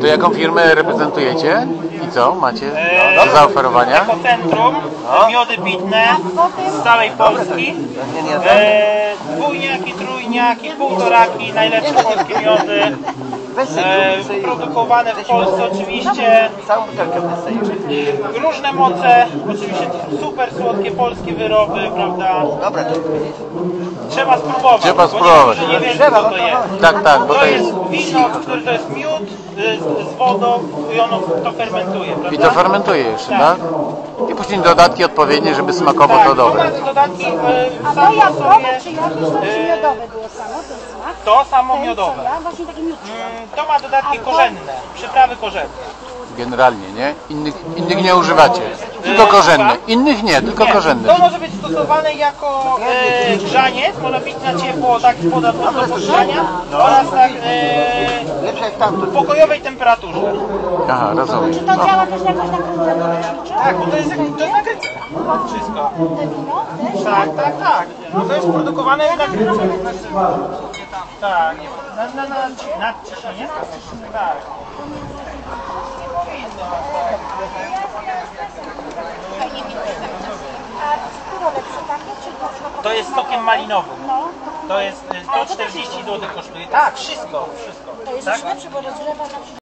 To jaką firmę reprezentujecie? I co macie do zaoferowania? Ekocentrum, miody pitne z całej Polski. E, dwójniaki, trójniaki, półtoraki, najlepsze polskie miody. E, produkowane w Polsce oczywiście. Różne moce, oczywiście super słodkie polskie wyroby, prawda? Dobra, to Trzeba spróbować. Trzeba bo spróbować. Nie, nie Trzeba, co no to to jest. Tak, tak, bo To to jest wino, które to jest miód y, z, z wodą i ono to fermentuje, prawda? I to fermentuje jeszcze, tak? I później dodatki odpowiednie, żeby smakowo Tak, to dobre. dodatki y, A to jabłkowe sobie, czy jakieś to czy miodowe było samo ten smak? to samo Ten, co miodowe. ja właśnie taki miód. Mm, To ma dodatki korzenne, przyprawy korzenne. Generalnie, nie? Innych, innych nie używacie. Tylko korzenne. Innych nie, tylko Nie, korzenne. to może być stosowane jako e, grzaniec, może pić na ciepło, tak poda do podgrzania oraz tak e, tamto. w pokojowej temperaturze. Aha, rozumiem. Czy to działa też jakoś na królewą leczniczą? Tak, bo to jest, to jest nagrycie. Wszystko. Te wino też? Tak, tak, tak. No to jest produkowane na grycie. Tak, na, na, na, nadciśnienie? Tak. Nie powinno. A które lepsze takie czy to? To jest sokiem malinowym. To jest y, 140 zł kosztuje. Tak, wszystko, wszystko. to jest Tak? lepsze, bo rozgrzewa na.